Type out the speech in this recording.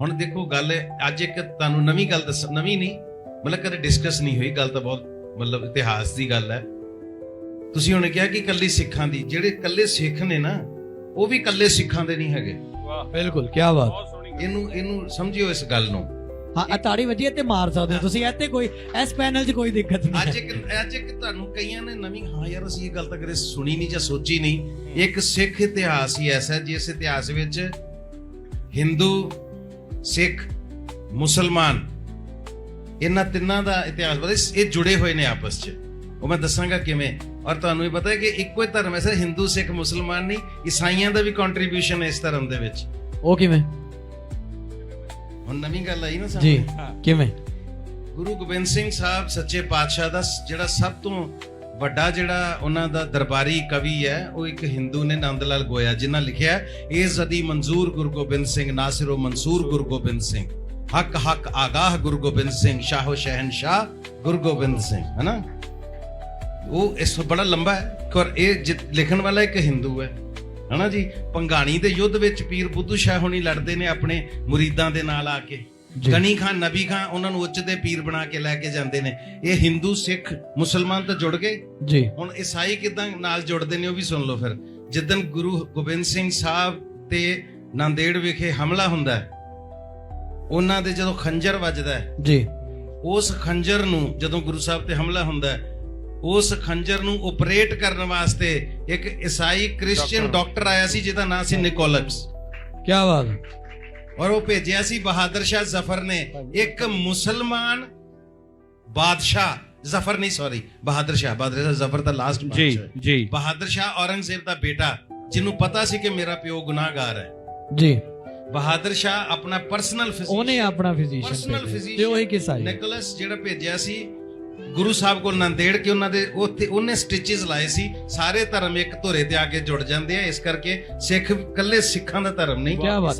ਹੁਣ ਦੇਖੋ ਗੱਲ ਅੱਜ ਇੱਕ ਤੁਹਾਨੂੰ ਨਵੀਂ ਗੱਲ ਦੱਸ ਨਵੀਂ ਨਹੀਂ ਮਤਲਬ ਕਦੇ ਡਿਸਕਸ ਨਹੀਂ ਹੋਈ ਗੱਲ ਤਾਂ ਬਹੁਤ ਮਤਲਬ ਇਤਿਹਾਸ ਦੀ ਗੱਲ ਹੈ। ਤੁਸੀਂ ਹੁਣ ਕਿਹਾ ਕਿ ਕੱਲੀ ਸਿੱਖਾਂ ਦੀ ਜਿਹੜੇ ਕੱਲੇ ਸਿੱਖ ਨੇ ਨਾ ਉਹ ਵੀ ਕੱਲੇ ਸਿੱਖਾਂ ਦੇ ਨਹੀਂ ਹੈਗੇ। ਵਾਹ। ਬਿਲਕੁਲ ਕੀ ਬਾਤ। ਇਹਨੂੰ ਇਹਨੂੰ ਸਮਝਿਓ ਇਸ ਗੱਲ ਨੂੰ। ਹਾਂ ਤਾੜੀ ਵਧੀਆ ਤੇ ਮਾਰ ਸਕਦੇ ਹੋ ਤੁਸੀਂ ਇੱਥੇ ਕੋਈ ਇਸ ਪੈਨਲ 'ਚ ਕੋਈ ਦਿੱਕਤ ਨਹੀਂ ਅੱਜ। ਇੱਕ ਅੱਜ ਇੱਕ ਤੁਹਾਨੂੰ ਕਈਆਂ ਨੇ ਨਵੀਂ ਹਾਂ ਯਾਰ ਅਸੀਂ ਇਹ ਗੱਲ ਤਾਂ ਕਦੇ ਸੁਣੀ ਨਹੀਂ ਜਾਂ ਸੋਚੀ ਨਹੀਂ। ਇੱਕ ਸਿੱਖ ਇਤਿਹਾਸ ਹੀ ਐਸਾ ਜਿਸ ਇਤਿਹਾਸ ਵਿੱਚ ਹਿੰਦੂ ਸਿੱਖ ਮੁਸਲਮਾਨ ਇਹਨਾਂ ਤਿੰਨਾਂ ਦਾ ਇਤਿਹਾਸ ਪਤਾ ਇਹ ਜੁੜੇ ਹੋਏ ਨੇ ਆਪਸ 'ਚ। ਉਹ ਮੈਂ ਦੱਸਾਂਗਾ ਕਿਵੇਂ। ਔਰ ਤੁਹਾਨੂੰ ਇਹ ਪਤਾ ਹੈ ਕਿ ਇੱਕੋ ਹੀ ਧਰਮ ਹੈ ਸਰ ਹਿੰਦੂ ਸਿੱਖ ਮੁਸਲਮਾਨ ਨਹੀਂ ਈਸਾਈਆਂ ਦਾ ਵੀ ਕੰਟਰੀਬਿਊਸ਼ਨ ਹੈ ਇਸ ਧਰਮ ਦੇ ਵਿੱਚ। ਉਹ ਕਿਵੇਂ? ਹੁਣ ਨਵੀਂ ਗੱਲ ਆਈ ਨਾ ਜੀ ਸਾਹਮਣੇ ਕਿਵੇਂ? ਗੁਰੂ ਗੋਬਿੰਦ ਸਿੰਘ ਸਾਹਿਬ ਸੱਚੇ ਪਾਤਸ਼ਾਹ ਦਾ ਜਿਹੜਾ ਸਭ ਤੋਂ ਵੱਡਾ ਜਿਹੜਾ ਉਹਨਾਂ ਦਾ ਦਰਬਾਰੀ ਕਵੀ ਹੈ, ਉਹ ਇੱਕ ਹਿੰਦੂ ਨੇ ਨੰਦ ਲਾਲ ਗੋਇਆ, ਜਿਨ੍ਹਾਂ ਲਿਖਿਆ ਇਹ ਜ਼ਦੀ ਮਨਜ਼ੂਰ ਗੁਰੂ ਗੋਬਿੰਦ ਸਿੰਘ ਨਾਸਿਰੋ ਮਨਸੂਰ ਗੁਰੂ ਗੋਬਿੰਦ ਸਿੰਘ। ਹੱਕ ਹੱਕ ਆਗਾਹ ਗੁਰੂ ਗੋਬਿੰਦ ਸਿੰਘ, ਸ਼ਾਹੋ ਸ਼ਹਿਨਸ਼ਾਹ ਗੁਰੂ ਗੋਬਿੰਦ ਸਿੰਘ। ਹਨਾ? ਉਹ ਇਸ ਤੋਂ ਬੜਾ ਲੰਬਾ ਹੈ। ਪਰ ਇਹ ਜਿ- ਲਿਖਣ ਵਾਲਾ ਇੱਕ ਹਿੰਦੂ ਹੈ। ਹਨਾ ਜੀ? ਪੰਗਾਣੀ ਦੇ ਯੁੱਧ ਵਿੱਚ ਪੀਰ ਬੁੱਧੂ ਸ਼ਾਹ ਹੁਣੀ ਲੜਦੇ ਨੇ ਆਪਣੇ ਮੁਰੀਦਾਂ ਦੇ ਨਾਲ ਆ ਕੇ। ਗਨੀ ਖਾਨ ਨਬੀ ਖਾਨ ਉਹਨਾਂ ਨੂੰ ਉੱਚ ਦੇ ਪੀਰ ਬਣਾ ਕੇ ਲੈ ਕੇ ਜਾਂਦੇ ਨੇ। ਇਹ ਹਿੰਦੂ ਸਿੱਖ ਮੁਸਲਮਾਨ ਤਾਂ ਜੁੜ ਗਏ? ਜੀ। ਹੁਣ ਈਸਾਈ ਕਿਦਾਂ ਨਾਲ ਜੁੜਦੇ ਨੇ ਉਹ ਵੀ ਸੁਣ ਲਓ ਫਿਰ। ਜਿੱਦਨ ਗੁਰੂ ਗੋਬਿੰਦ ਸਿੰਘ ਸਾਹਿਬ ਤੇ ਨਾਂਦੇੜ ਵਿਖੇ ਹਮਲਾ ਹੁੰਦਾ ਹੈ ਉਹਨਾਂ ਦੇ ਜਦੋਂ ਖੰਜਰ ਵੱਜਦਾ ਹੈ ਜੀ। ਉਸ ਖੰਜਰ ਨੂੰ ਜਦੋਂ ਗੁਰੂ ਸਾਹਿਬ ਤੇ ਹਮਲਾ ਹੁੰਦਾ ਹੈ ਉਸ ਖੰਜਰ ਨੂੰ ਆਪਰੇਟ ਕਰਨ ਵਾਸਤੇ ਇੱਕ ਈਸਾਈ ਕ੍ਰਿਸਚੀਅਨ ਡਾਕਟਰ। ਡਾਕਟਰ ਆਇਆ ਸੀ ਜਿਹਦਾ ਨਾਮ ਸੀ ਨਿਕੋਲਸ ਕੀ ਬਾਤ ਹੈ। ਔਰ ਉਹ ਭੇਜਿਆ ਸੀ ਬਹਾਦਰ ਸ਼ਾਹ ਜ਼ਫਰ ਨੇ। ਇੱਕ ਮੁਸਲਮਾਨ ਬਾਦਸ਼ਾਹ ਜ਼ਫਰ ਨਹੀਂ ਸੌਰੀ ਬਹਾਦਰ ਸ਼ਾਹ ਬਹਾਦਰ ਸ਼ਾਹ ਜ਼ਫਰ ਦਾ ਲਾਸਟ ਜੀ ਬਾਦਸ਼ਾਹ ਹੈ। ਜੀ। ਬਹਾਦਰ ਸ਼ਾਹ ਔਰੰਗਜ਼ੇਬ ਦਾ ਬੇਟਾ ਜਿਹਨੂੰ ਪਤਾ ਸੀ ਕਿ ਮੇਰਾ ਪਿਓ ਗੁਨਾਹਗਾਰ ਹੈ। ਜੀ। ਬਹਾਦਰ ਸ਼ਾਹ ਆਪਣਾ ਪਰਸਨਲ ਉਹਨੇ ਆਪਣਾ ਫਿਜ਼ੀਸ਼ੀਅਨ। ਤੇ ਉਹੀ ਕਿਸਾ ਹੈ। ਨਿਕੋਲਸ ਜਿਹੜਾ ਭੇਜਿਆ ਸੀ ਗੁਰੂ ਸਾਹਿਬ ਕੋਲ ਨੰਦੇੜ ਕੇ ਉਹਨਾਂ ਦੇ ਉੱਥੇ ਉਹਨੇ ਸਟਿਚਸ ਲਾਏ ਸੀ। ਸਾਰੇ ਧਰਮ ਇੱਕ ਧੁਰੇ ਤੇ ਆ ਕੇ ਜੁੜ ਜਾਂਦੇ ਆ। ਇਸ ਕਰਕੇ ਸਿੱਖ ਕੱਲੇ ਸਿੱਖਾਂ ਦਾ ਧਰਮ ਨਹੀਂ। ਕਿਆ ਬਾਤ ਹੈ।